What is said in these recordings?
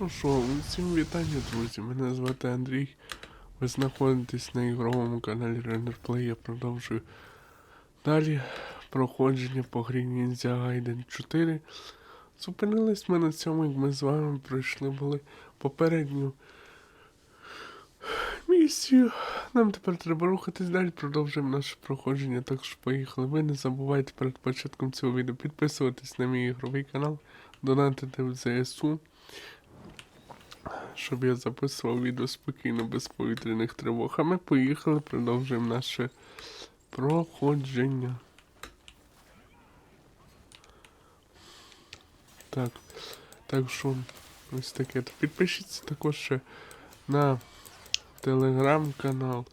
Ну що, всім вітання, друзі. Мене звати Андрій. Ви знаходитесь на ігровому каналі RenderPlay. Я продовжую далі проходження по грі Ninja Gaiden 4. Зупинились ми на цьому, як ми з вами пройшли були попередню місію. Нам тепер треба рухатись далі, продовжуємо наше проходження. Так що поїхали. Ви не забувайте перед початком цього відео підписуватись на мій ігровий канал, донатити в ЗСУ щоб я записував відео спокійно без повітряних тривог. А ми поїхали, продовжуємо наше проходження. Так, так що ось таке. Підпишіться також ще на телеграм-канал,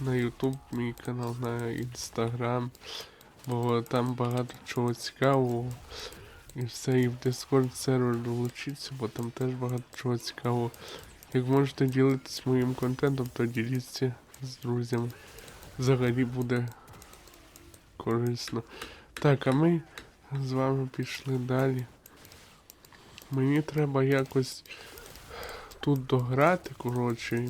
на Ютуб мій канал, на інстаграм, бо там багато чого цікавого. І все, і в Discord сервер долучіться, бо там теж багато чого цікавого. Як можете ділитись моїм контентом, то діліться з друзями. Взагалі буде корисно. Так, а ми з вами пішли далі. Мені треба якось тут дограти, коротше.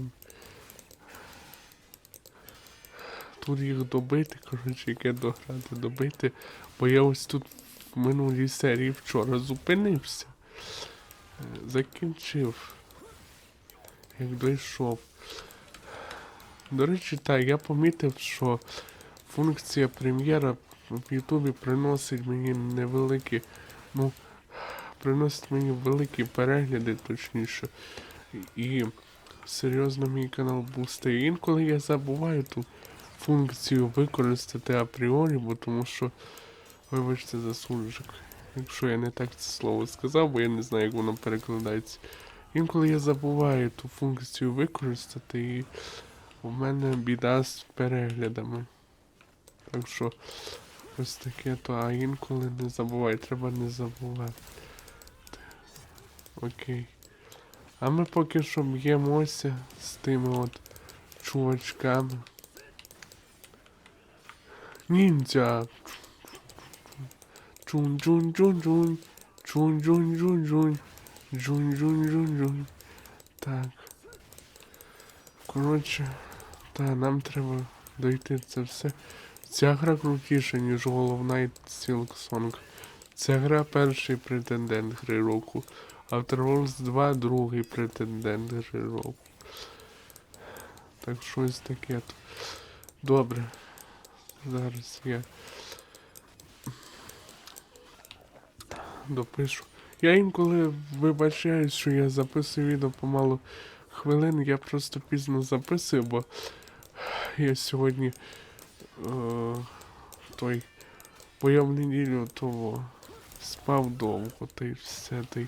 Тут їх добити, коротше, яке дограти, добити. Бо я ось тут в минулій серії вчора зупинився. Е, Закінчив. Як дійшов. До речі, так, я помітив, що функція прем'єра в Ютубі приносить мені невеликі, ну, приносить мені великі перегляди, точніше. І серйозно мій канал бустає. Інколи я забуваю ту функцію використати апріорі, бо тому що Вибачте за суржик. Якщо я не так це слово сказав, бо я не знаю, як воно перекладається. Інколи я забуваю ту функцію використати і у мене біда з переглядами. Так що ось таке то, а інколи не забувай, треба не забувати. Окей. А ми поки що б'ємося з тими от чувачками. Ніндзя. Джун джун джун джун. Джун джун джун джун. Джун джун джун джун. Так. Коротше, та нам треба дойти це все. Ця гра крутіша, ніж головна і Song. Ця гра перший претендент гри року. Outer Worlds 2 другий претендент гри року. Так щось таке. Добре. Зараз я допишу. Я інколи вибачаюсь, що я записую відео помалу хвилин, я просто пізно записую, бо я сьогодні е, той, бо я в неділю того спав довго, та й все та й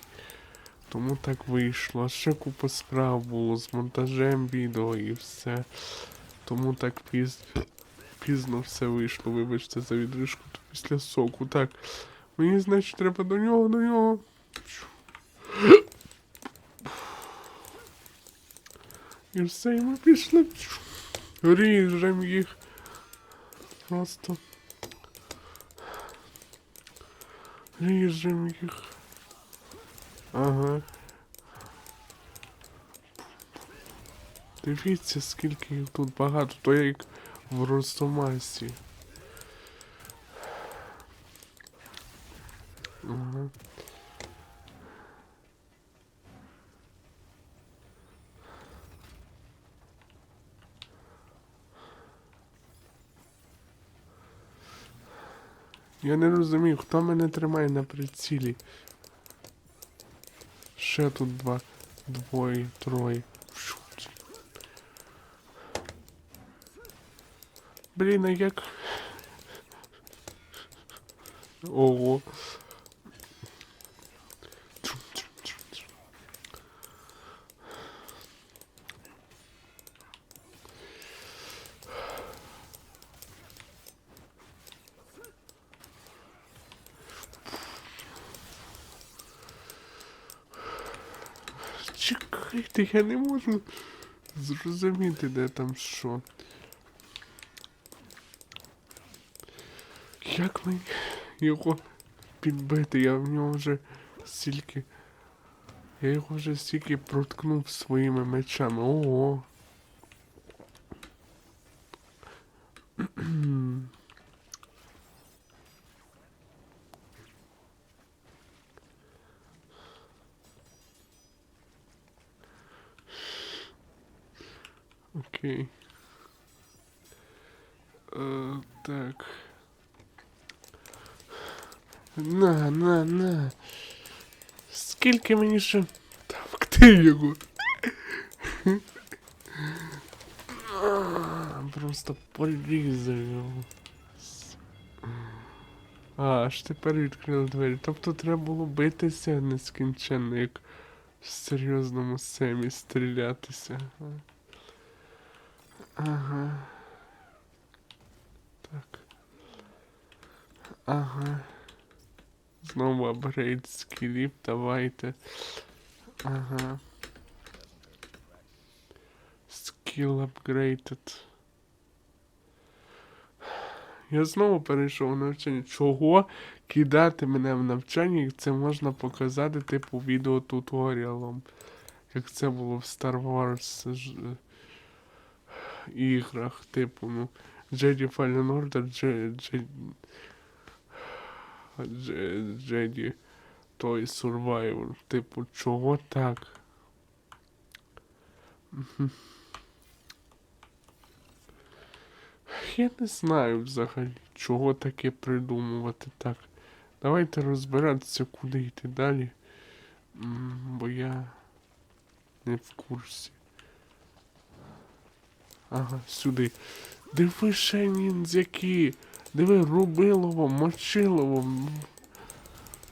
тому так вийшло. А ще купа справ було з монтажем відео і все. Тому так пізно, пізно все вийшло. Вибачте за відрижку то після соку. Так. Мені, значить, треба до нього, до нього. І все, і ми пішли. Ріжем їх. Просто. Ріжем їх. Ага. Дивіться, скільки їх тут багато, то як в Росомасі. Ага. Я не розумію, хто мене тримає на прицілі. Ще тут два, двоє, троє. Блін, а як. Ого. Чекайте, я не можу зрозуміти, де там що. Як мені його підбити? Я в нього вже стільки Я його вже стільки проткнув своїми мечами. Ого. Окей. Е, так. На, на, на. Скільки мені ще тавкти його? А, Просто порізав його. А, аж тепер відкрили двері. Тобто треба було битися нескінченно, як в серйозному семі стрілятися. Ага. Так. Ага. Знову апгрейд скілів, давайте. Ага. Skill upgraded. Я знову перейшов в навчання. Чого кидати мене в навчання, як це можна показати, типу, відеотуторіалом. Як це було в Star Wars ж- іграх, типу, ну. Jedi Fallen Order, Jedi... Jedi... Той Survivor. Типу, чого так? Я не знаю взагалі, чого таке придумувати так. Давайте розбиратися, куди йти далі. Бо я не в курсі. Ага, сюди. Диви ще ніндзяки. Диви рубилово, мочилово.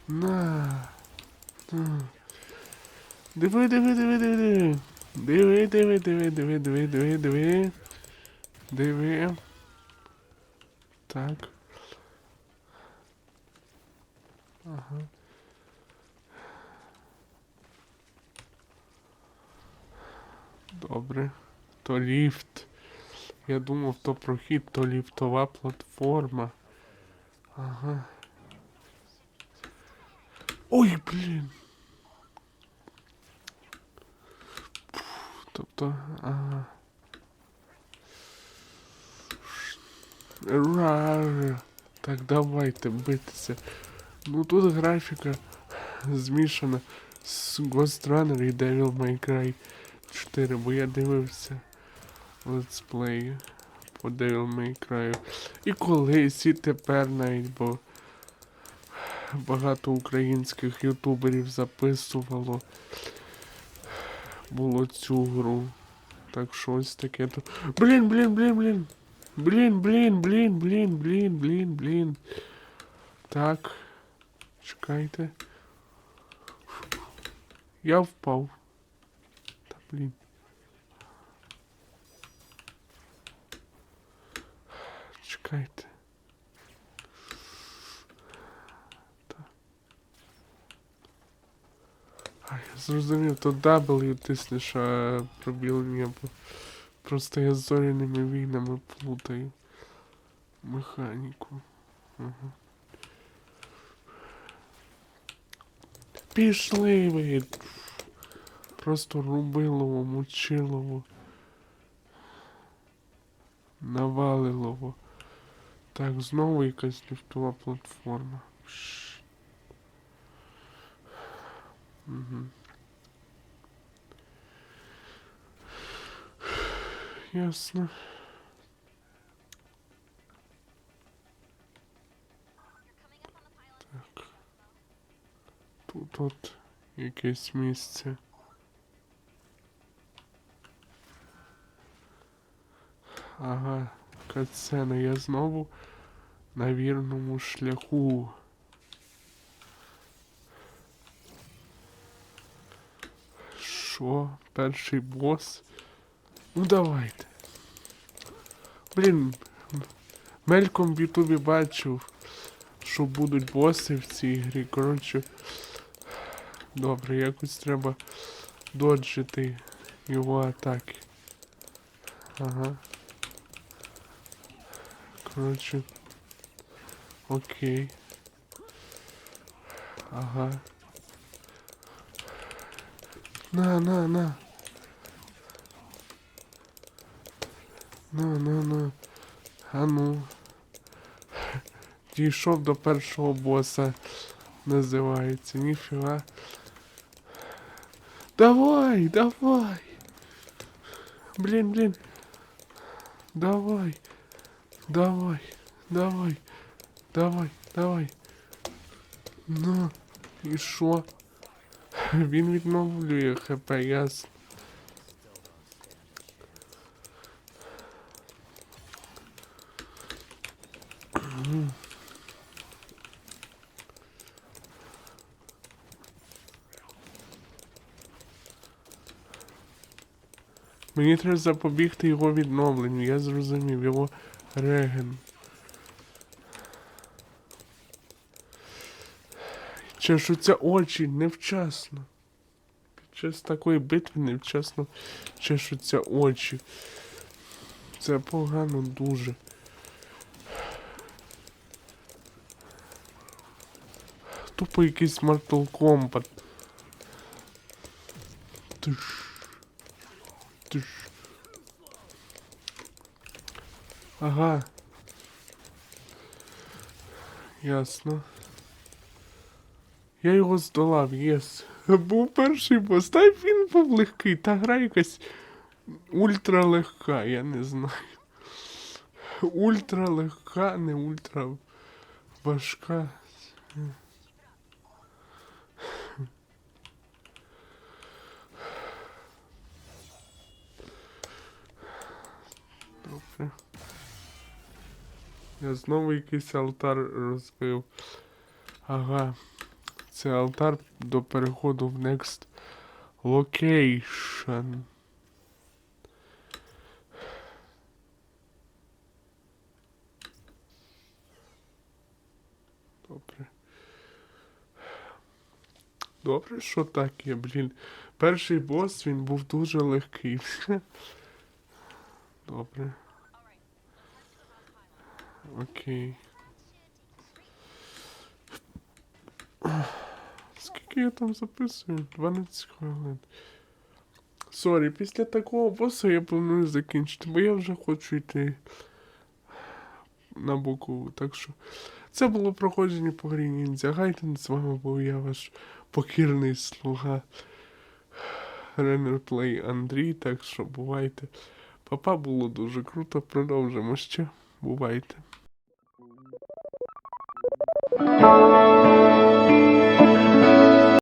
На. На. Диви, диви, диви, диви, диви. Диви, диви, диви, диви, диви, диви, диви. Диви. Так. Ага. Добре. То ліфт. Я думав, то прохід, то ліфтова платформа. Ага. Ой, блін. Пф, Тобто, ага. Ра. Так, давайте битися. Ну тут графіка змішана з Ghost Runner і Devil May Cry 4, бо я дивився летсплеї по Devil May Cry. І колись, і тепер навіть, бо багато українських ютуберів записувало було цю гру. Так що ось таке то. Блін, блін, блін, блін. Блін, блін, блін, блін, блін, блін, блін. Так. Чекайте. Я впав. Та блін. Чекайте. Так. Я зрозумів, то W тиснеш, а пробіл не Просто я з зоряними війнами плутаю. Механіку. Ага. Пішли ви. Просто рубилово, мучилово. Навалилово. Так, знову якась ліфтова платформа. Угу. Ясно. Так. Тут от якесь місце. Ага, катсцена, я знову на вірному шляху. Що? Перший бос? Ну давайте. Блін, мельком в Ютубі бачив, що будуть боси в цій грі. Коротше. Добре, якось треба доджити його атаки. Ага. Коротше. Окей. Ага. На, на, на. На, на, на. А ну. Дійшов до першого боса. Називається. Ніфіга. Давай, давай. Блін, блін. Давай. Давай. Давай. Давай, давай. Ну, і що? Він відновлює хп, ясно. Мені треба запобігти його відновленню, я зрозумів, його Реген. Чешуться очі невчасно. Під час такої битви невчасно чешуться очі. Це погано дуже. Тупо якийсь Mortal Kombat. Тиш. Тиш. Ага. Ясно. Я його здолав, єс. Був перший бос. Та він був легкий. Та гра якась ультра легка, я не знаю. Ультра легка, не ультра важка. Добре. Я знову якийсь алтар розбив. Ага. Це алтар до переходу в Next Location. Добре. Добре, що так є, блін. Перший бос він був дуже легкий. Добре. Окей. Скільки я там записую? 12 хвилин. Сорі, після такого боса я планую закінчити, бо я вже хочу йти на букву. Так що це було проходження по грі Ніндзя Гайтен. З вами був я ваш покірний слуга Ренерплей Андрій. Так що бувайте. Папа було дуже круто. Продовжимо ще. Бувайте. Música